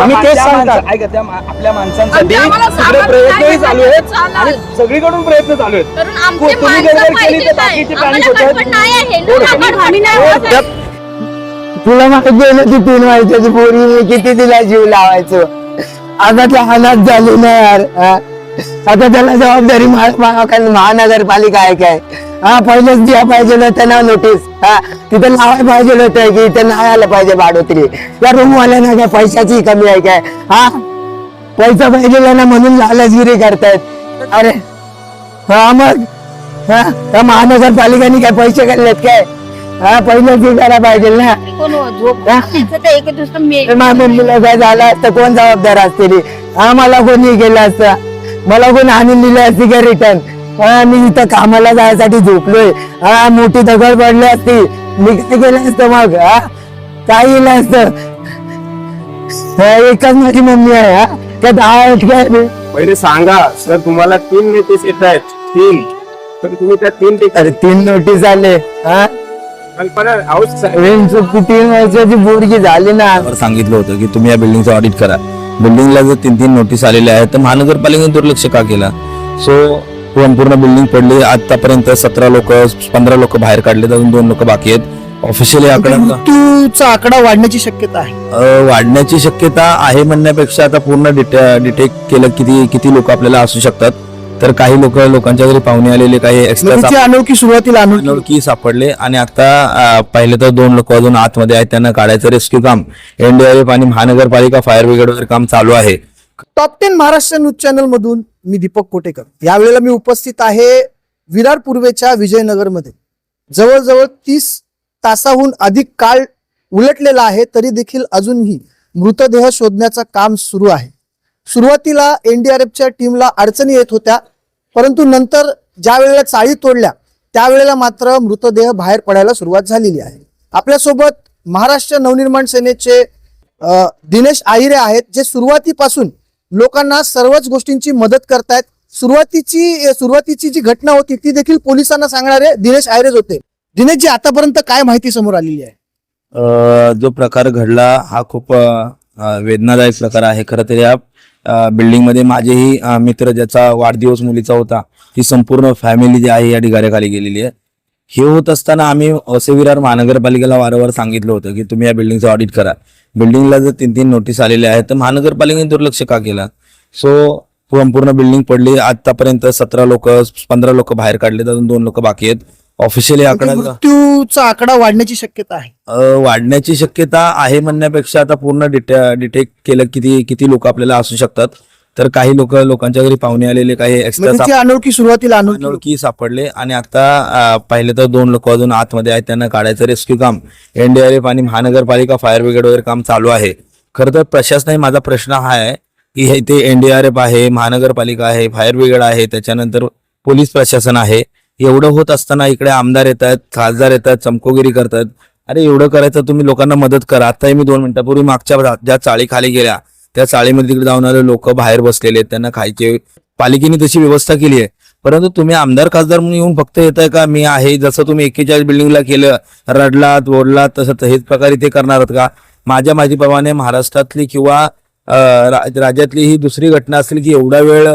आम्ही तेच सांगतात ऐका त्या आपल्या माणसांसाठी सामान प्रयत्नही चालू आहेत. आणि सगळीकडून प्रयत्न चालू आहेत तुम्ही गडबड केली तर. बाकीचे प्राणी आम्हाला होतात. गडबड नाही आहे. हो, लोक हो. आम्ही नाही हो, होत आहे. तुला माहिती आहे ना ती तीन वर्षाची पोरी मी किती तिला जीव लावायचो आता त्या हालात झाली ना यार आता त्याला जबाबदारी महानगरपालिका आहे काय? हा पहिलेच द्या पाहिजे ना त्यांना नोटीस हा तिथे लावायला पाहिजे होतं की इथे नाही आलं पाहिजे भाडोत्री या रूम वाल्यांना काय पैशाची कमी आहे काय? हा? पैसा पाहिजे ना म्हणून लालचगिरी करतायत. अरे हा मग? हा? त्या महानगरपालिकेने काय पैसे काढलेत काय? हा हे करायला पाहिजे ना. कोण हो, झोप? त्याचं तर एक दुसरं मे- तर माझ्या मम्मीला काय झालं असतं कोण जबाबदार असतील? हा मला कोणी गेलं असतं? मला कोणी आणून दिलं असती का रिटर्न हा मी इथं कामाला जायसाठी झोपलोय. हा मोठी दगड पडली असती. मी काय केलं असतं मग? हा? काय केलं असतं. एकच माझी मम्मी आहे हा. त्या दहा काय पहिले सांगा सर तुम्हाला तीन नोटीस येत आहेत. तीन. तर तुम्ही त्या तीन अरे तीन नोटीस आले. हा? झाली ना. सांगितलं होतं की तुम्ही या बिल्डिंगचं ऑडिट करा. बिल्डिंगला जर तीन तीन नोटीस आलेल्या आहेत तर महानगरपालिकेने दुर्लक्ष का केला? सो संपूर्ण बिल्डिंग पडली. आतापर्यंत सतरा लोक पंधरा लोक बाहेर काढले अजून दोन लोक बाकी आहेत. ऑफिशियली आकडा मृत्यूचा आकडा वाढण्याची शक्यता आहे. वाढण्याची शक्यता आहे म्हणण्यापेक्षा आता पूर्ण डिटेक्ट केलं किती किती लोक आपल्याला असू शकतात. तर काही लोक लोकांच्या घरी पाहुणे आलेले काही नदीची एक्स्ट्रा अनोळखी सुरुवातीला अनोळखी सापडले आणि आता पहिले तर दोन लोक अजून आतमध्ये आहेत त्यांना काढायचं रेस्क्यू काम. एनडीआरएफ आणि महानगरपालिका फायर ब्रिगेड वगैरे काम चालू आहे. Top ten Maharashtra news channel मधून मी दीपक कोटेकर. यावेळेला मी उपस्थित आहे विरार पूर्वेच्या विजयनगरमध्ये. जवळजवळ तीस तासाहून अधिक काळ उलटलेला आहे तरी देखील अजूनही मृतदेह शोधण्याचं काम सुरू आहे. सुरुवातीला एनडीआरएफच्या टीमला अडचणी येत होत्या परंतु नंतर ज्या वेळेला चाळी तोडल्या त्यावेळेला मात्र मृतदेह बाहेर पडायला सुरुवात झालेली आहे. आपल्यासोबत महाराष्ट्र नवनिर्माण सेनेचे दिनेश आहिरे आहेत जे सुरुवातीपासून लोकांना सर्वच गोष्टींची मदत करतायत. सुरुवातीची सुरुवातीची जी घटना होती ती देखील पोलिसांना सांगणारे दिनेश आयरेज होते. दिनेश जी आतापर्यंत काय माहिती समोर आलेली आहे? जो प्रकार घडला हा खूप वेदनादायक प्रकार आहे. खरं तर या बिल्डिंगमध्ये माझेही मित्र ज्याचा वाढदिवस मुलीचा होता ही संपूर्ण फॅमिली जी आहे या ढिगाऱ्याखाली गेलेली आहे. हे होत असताना आम्ही असे विरार महानगरपालिकेला वारंवार सांगितलं होतं की तुम्ही या बिल्डिंगचं ऑडिट करा. बिल्डिंगला जर तीन तीन नोटीस आलेल्या आहेत तर महानगरपालिकेने दुर्लक्ष का केलं? सो संपूर्ण बिल्डिंग पडली. आतापर्यंत सतरा लोक पंधरा लोक बाहेर काढले अजून दोन लोक बाकी आहेत. ऑफिशियली आकडा मृत्यूचा आकडा वाढण्याची शक्यता आहे. वाढण्याची शक्यता आहे म्हणण्यापेक्षा आता पूर्ण डिटेक्ट केलं किती किती लोक आपल्याला असू शकतात. तर काही लोक लोकांच्या घरी पाहुणे आलेले काही एक्स्ट्रा नदीची अनोळखी सुरुवातीला अनोळखी सापडले. आणि आता पहिले तर दोन लोक अजून आतमध्ये आहेत. त्यांना काढायचं रेस्क्यू काम एनडीआरएफ आणि महानगरपालिका फायर ब्रिगेड वगैरे काम चालू आहे. खरं तर प्रशासनाने माझा प्रश्न हा आहे की हे इथे एनडीआरएफ आहे महानगरपालिका आहे फायर ब्रिगेड आहे त्याच्यानंतर पोलीस प्रशासन आहे. एवढं होत असताना इकडे आमदार येत आहेत खासदार येत आहेत चमकोगिरी करतात. अरे एवढं करायचं तुम्ही लोकांना मदत करा. आताही मी दोन मिनिटापूर्वी मागच्या ज्या चाळी खाली गेल्या त्या चाळीमध्ये तिकडे जाऊन लोक बाहेर बसलेले आहेत त्यांना खायचे. पालिकेने तशी व्यवस्था केली आहे. परंतु तुम्ही आमदार खासदार म्हणून येऊन फक्त येत आहे का? मी आहे जसं तुम्ही एकेचाळीस बिल्डिंगला केलं रडलात ओढलात तसं तर हेच प्रकारे ते करणार आहात का? माझ्या माहितीप्रमाणे महाराष्ट्रातली किंवा राज्यातली ही दुसरी घटना असेल की एवढा वेळ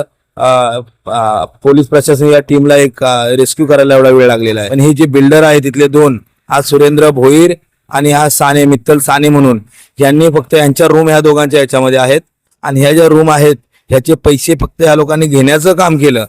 पोलीस प्रशासन या टीमला एक रेस्क्यू करायला एवढा वेळ लागलेला आहे. आणि हे जे बिल्डर आहे तिथले दोन हा सुरेंद्र भोईर आणि हा साने मित्तल साने म्हणून यांनी फक्त यांच्या रूम ह्या दोघांच्या याच्यामध्ये आहेत. आणि ह्या ज्या रूम आहेत ह्याचे पैसे फक्त या लोकांनी घेण्याचं काम केलं.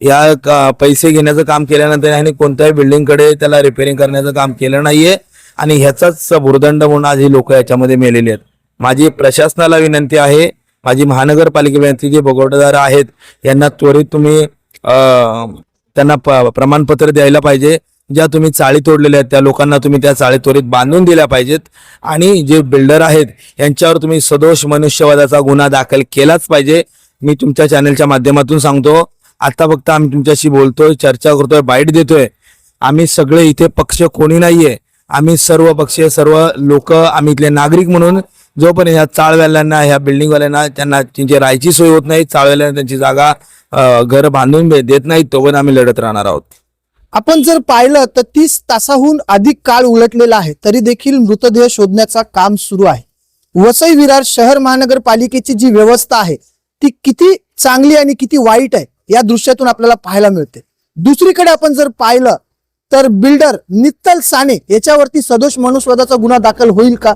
या का- पैसे घेण्याचं काम केल्यानंतर ह्याने कोणत्याही बिल्डिंगकडे त्याला रिपेअरिंग करण्याचं काम केलं नाहीये. आणि ह्याचाच भुर्दंड म्हणून आज ही लोक याच्यामध्ये मेलेली आहेत. माझी प्रशासनाला विनंती आहे माझी महानगरपालिकेमध्ये जे भोगवटदार आहेत यांना त्वरित तुम्ही त्यांना प- प्रमाणपत्र द्यायला पाहिजे. ज्या तुम्ही चाळी तोडलेल्या आहेत त्या लोकांना तुम्ही त्या चाळी त्वरित बांधून दिल्या पाहिजेत. आणि जे बिल्डर आहेत यांच्यावर तुम्ही सदोष मनुष्यवादाचा गुन्हा दाखल केलाच पाहिजे. मी तुमच्या चॅनलच्या माध्यमातून सांगतो आता फक्त आम्ही तुमच्याशी बोलतोय चर्चा करतोय बाईट देतोय. आम्ही सगळे इथे पक्ष कोणी नाहीये. आम्ही सर्व पक्षीय सर्व लोक आम्ही इथले नागरिक म्हणून जोपर्यंत ह्या चाळव्याल्यांना ह्या बिल्डिंगवाल्यांना त्यांना त्यांची राहायची सोय होत नाही चाळव्याल्यांना त्यांची जागा घर बांधून देत नाही तोपर्यंत आम्ही लढत राहणार आहोत. आपण जर पाहिलं तर तीस तासाहून अधिक काळ उलटलेला आहे तरी देखील मृतदेह शोधण्याचा काम सुरू आहे. वसई विरार शहर महानगरपालिकेची जी व्यवस्था आहे ती किती चांगली आणि किती वाईट आहे या दृश्यातून आपल्याला पाहायला मिळते. दुसरीकडे आपण जर पाहिलं तर बिल्डर नित्तल साने याच्यावरती सदोष मनुष्यवादाचा गुन्हा दाखल होईल का?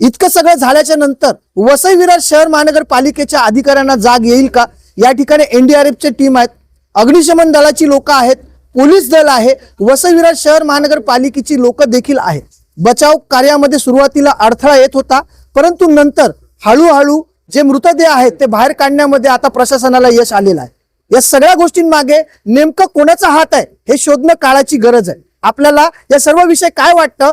इतकं सगळं झाल्याच्यानंतर वसई विरार शहर महानगरपालिकेच्या अधिकाऱ्यांना जाग येईल का? या ठिकाणी एनडीआरएफचे टीम आहेत. अग्निशमन दलाची लोक आहेत. पोलीस दल आहे. वसई विरार शहर महानगरपालिकेची लोक देखील आहेत. बचाव कार्यामध्ये सुरुवातीला अडथळा येत होता. परंतु नंतर हळूहळू जे मृतदेह आहेत ते बाहेर काढण्यामध्ये आता प्रशासनाला यश आलेलं आहे. या सगळ्या गोष्टींमागे नेमकं कोणाचा हात आहे हे शोधणं काळाची गरज आहे. आपल्याला या सर्व विषय काय वाटतं?